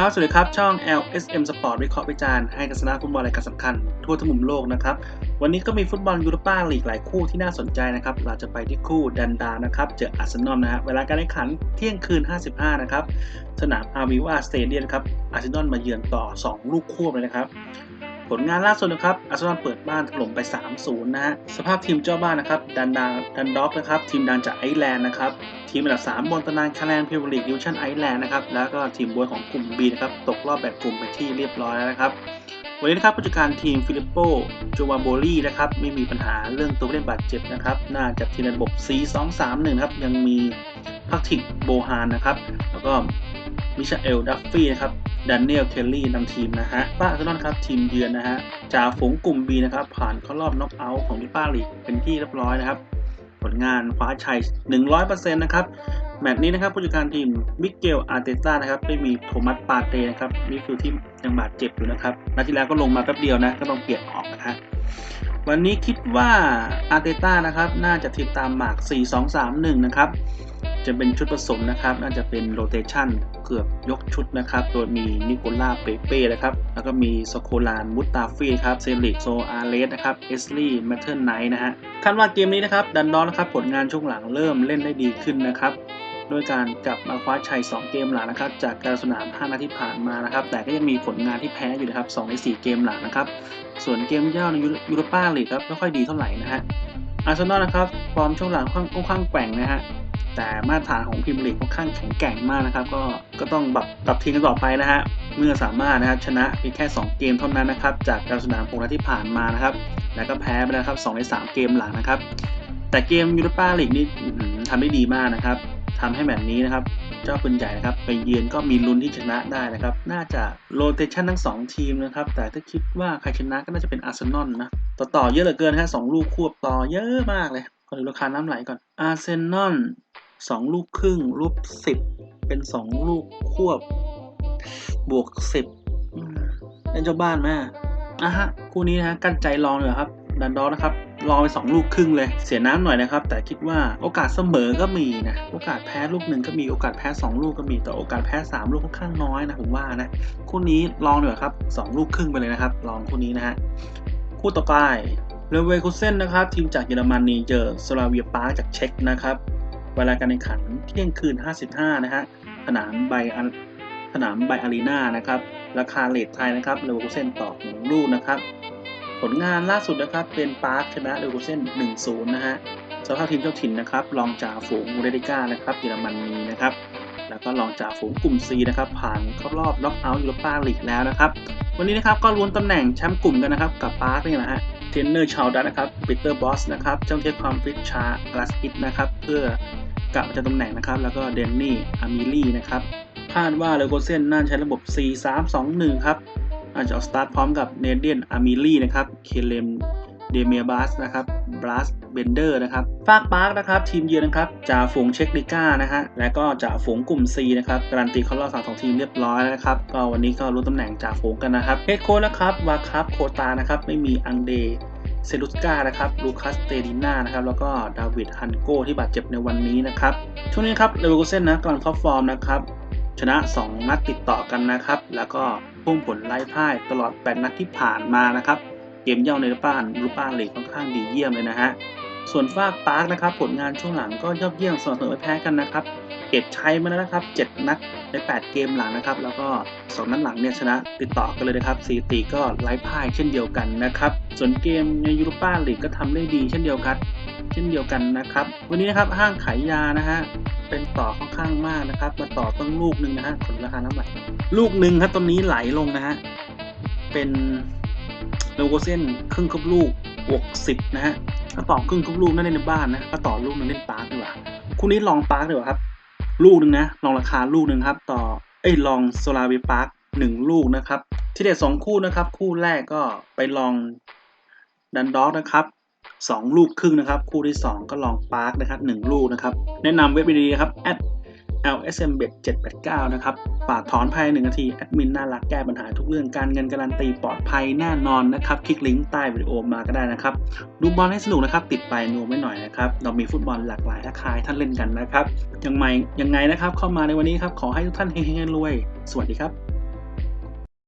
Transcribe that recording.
ครับ สวัสดีครับ ช่อง LSM Sport วิเคราะห์วิจารณ์ให้ทัศนะฟุตบอลรายการสำคัญ ทั่วทั้งมุมโลกนะครับ วันนี้ก็มีฟุตบอลยูโรปาลีกหลายคู่ที่น่าสนใจนะครับ เราจะไปที่คู่ดันดานะครับ เจออาร์เซนอลนะฮะ เวลาการแข่งขันเที่ยงคืน 55 นะครับ สนามอาร์วิวาสเตเดียมครับ อาร์เซนอลมาเยือนต่อ 2 ลูกควบเลยนะครับ ผลงานล่าสุดนะครับอาร์เซนอลเปิดบ้านถล่มไป 3-0 นะฮะ สภาพทีมเจ้าบ้านนะครับ ดันดาดันด็อกนะครับ ทีมดังจากไอร์แลนด์นะครับ ทีมอันดับ 3 บนตารางคะแนนพรีเมียร์ลีกดิวิชั่นไอร์แลนด์นะครับ แล้วก็ทีมบวยของกลุ่ม B นะครับ ตกรอบแบบกลุ่มไปที่เรียบร้อยแล้วนะครับ วันนี้นะครับผู้จัดการทีมฟิลิปโปโจวาโบลีนะครับ ไม่มีปัญหาเรื่องตัวเล่นบาดเจ็บนะครับ น่าจะทีมระบบ4-2-3-1 ครับ ยังมีพักทิกโบฮานนะครับ แล้วก็ มิชาเอล ดัฟฟี่นะครับดันเนียล เคลลี่นำทีมนะฮะป้าอาร์เซนอลครับทีมเยือนนะฮะจ่าฝูงกลุ่ม B นะครับผ่านเข้ารอบน็อกเอาท์ของยูป้าลีกเป็นที่เรียบร้อยนะครับ ผลงานคว้าชัย 100%นะครับแมตช์นี้นะครับผู้จัดการทีมมิเกลอาร์เตต้านะครับไม่มีโทมัสปาเต้นะครับนี่คือที่ยังบาดเจ็บอยู่นะครับนัดที่แล้วก็ลงมาแป๊บเดียวนะก็ต้องเปลี่ยนออกนะฮะวันนี้คิดว่าอาร์เตต้านะครับน่าจะทีมตามหมาก 4-2-3-1 นะครับ จะเป็นชุดผสมนะครับ น่าจะเป็นโรเตชันเกือบยกชุดนะครับ โดยมีนิโคล่าเปเป้นะครับ แล้วก็มีสโคลานมุตตาฟีครับเซริกโซอาเลสนะครับเอสลี่แมทเทิลไนท์นะฮะคาดว่าเกมนี้นะครับ ดันดอนนะครับ ผลงานช่วงหลังเริ่มเล่นได้ดีขึ้นนะครับด้วยการกลับมาคว้าชัย 2 เกมหลังนะครับ จากการสนาม 5 นัดที่ผ่านมานะครับ แต่ก็ยังมีผลงานที่แพ้อยู่นะครับ 2 ใน 4 เกมหลังนะครับ ส่วนเกมย่าในยูโรป้าลีกครับไม่ค่อยดีเท่าไหร่นะฮะอาร์เซนอลนะครับฟอร์มช่วงหลังค่อนข้างแกว่งนะฮะ แต่มาตรฐานของพรีเมียร์ลีกค่อนข้างแข็งแกร่งมากนะครับ ก็ก็ต้องแบบปรับทีมกันต่อไปนะฮะเมื่อสามารถนะครับชนะเพียงแค่ 2 เกมเท่านั้นนะครับจากการสนามหกนัดที่ผ่านมานะครับ แล้วก็แพ้ไปแล้วครับ2ใน 3 เกมหลังนะครับ แต่เกมยูโรปาลีกนี่ทำได้ดีมากนะครับทำให้แมตช์นี้นะครับ เจ้าปืนใหญ่นะครับไปเยือนก็มีลุ้นที่ชนะได้นะครับ น่าจะโรเตชันทั้ง 2 ทีมนะครับ แต่ถ้าคิดว่าใครชนะก็น่าจะเป็นอาร์เซนอลนะต่อต่อเยอะเหลือเกินฮะสองลูกควบต่อเยอะมากเลยก็เลยราคาน้ำไหลก่อนอาร์เซนอล สองลูกครึ่งรูปสิบเป็นสองลูกควบบวกสิบเล่นเจ้าบ้านไหมอะฮะคู่นี้นะฮะกั้นใจลองเลยครับ ดันดอนะครับรองไปสองลูกครึ่งเลย เสียน้ำหน่อยนะครับ แต่คิดว่าโอกาสเสมอก็มีนะ โอกาสแพ้ลูกหนึ่งก็มี โอกาสแพ้สองลูกก็มี แต่โอกาสแพ้สามลูกค่อนข้างน้อยนะผมว่านะ คู่นี้ลองดี๋ยวครับสองลูกครึ่งไปเลยนะครับ ลองคู่นี้นะฮะ คู่ต่อไปเลเวอร์คูเซนนะครับ ทีมจากเยอรมนีเจอสลาเวียปาร์จากเช็กนะครับ เวลาการแข่งขันเที่ยงคืน 55 นะฮะ สนามไบอันสนามไบอารีนานะครับ ราคาเลทไทยนะครับเลเวอร์คูเซนต่อหนึ่งลูกนะครับ ผลงานล่าสุดนะครับเป็นปาร์คชนะเลเวอร์คูเซน1-0 นะฮะสภาพทีมเจ้าถิ่นนะครับรองจ่าฝูงเรดิก้านะครับเยอรมนีนะครับ แล้วก็รองจ่าฝูงกลุ่ม C นะครับ ผ่านเข้ารอบน็อกเอาท์ยูโรปาลีกแล้วนะครับ วันนี้นะครับก็ลุ้นตำแหน่งแชมป์กลุ่มกันนะครับ กับปาร์คนี่แหละฮะเทรนเนอร์ชาวดัตนะครับปีเตอร์บอสนะครับเจ้าเทียความฟิตชาลาสกิตนะครับเพื่อ กลับมาจากตำแหน่งนะครับ แล้วก็เดนนี่อามิลี่นะครับคาดว่าเลโกเซนน่าใช้ระบบ 4-3-2-1 ครับ อาจจะออกสตาร์ทพร้อมกับเนเดียนอามิลี่นะครับ เคเลมเดเมียบัสนะครับบลัสเบนเดอร์นะครับฟากปาร์กนะครับ ทีมเยือนนะครับจ่าฝูงเช็คลิก้านะฮะ และก็จ่าฝูงกลุ่ม C นะครับ การันตีเข้ารอบสามสองทีมเรียบร้อยแล้วนะครับ ก็วันนี้ก็รู้ตำแหน่งจ่าฝูงกันนะครับ เฮดโค้ชนะครับ วาคับโคตานะครับ ไม่มีอังเด เซลุสกานะครับลูคัสเตดิน่านะครับ แล้วก็ดาวิดฮันโกที่บาดเจ็บในวันนี้นะครับ ช่วงนี้ครับเลเวอร์คูเซนนะกำลังท็อปฟอร์มนะครับ ชนะ 2 นัดติดต่อกันนะครับ แล้วก็พุ่งผลไล่พ่ายตลอด 8 นัดที่ผ่านมานะครับ เกมเย่าในรูป้านรูป้าลีกค่อนข้างดีเยี่ยมเลยนะฮะ ส่วนฟากปาร์กนะครับ ผลงานช่วงหลังก็ยอดเยี่ยมสม่ำเสมอไม่แพ้กันนะครับ เก็บชัยมาแล้วนะครับ 7 นัดใน 8 เกมหลังนะครับ แล้วก็ 2 นัดหลังเนี่ยชนะติดต่อกันเลยนะครับสถิติก็ไล่พ่ายเช่นเดียวกันนะครับ ส่วนเกมในยูโรป้าลีกก็ทำได้ดีเช่นเดียวกัน เช่นเดียวกันนะครับ วันนี้นะครับห้างขายยานะฮะเป็นต่อค่อนข้างมากนะครับ มาต่อต้องลูกหนึ่งนะฮะผลราคาน้ำไหลลูกหนึ่งครับตอนนี้ไหลลงนะฮะเป็นโลโกเซนครึ่งครบลูก บวกสิบนะฮะถ้าต่อครึ่งครบลูกนั่นเล่นในบ้านนะถ้าต่อลูกนึงเล่นปาร์คดีกว่าคู่นี้ลองปาร์คดีกว่าครับ ลูกหนึ่งนะลองราคาลูกหนึ่งครับ ต่อเอ้ยลองโซลาวีปาร์คหนึ่งลูกนะครับ ที่เด็ดสองคู่นะครับ คู่แรกก็ไปลองดันด็อกนะครับสองลูกครึ่งนะครับ คู่ที่สองก็ลองปาร์คนะครับหนึ่งลูกนะครับ แนะนำเว็บดีๆครับ LSM Bet 789 นะครับ ฝากถอนภายใน1นาที แอดมินน่ารักแก้ปัญหาทุกเรื่องการเงินการันตีปลอดภัยแน่นอนนะครับ คลิกลิงก์ใต้วิดีโอมาก็ได้นะครับ ดูบอลให้สนุกนะครับ ติดไปนัวไม่หน่อยนะครับ เรามีฟุตบอลหลากหลายราคายท่านเล่นกันนะครับ ยังไงยังไงนะครับ เข้ามาในวันนี้ครับ ขอให้ทุกท่านเฮงๆรวย สวัสดีครับ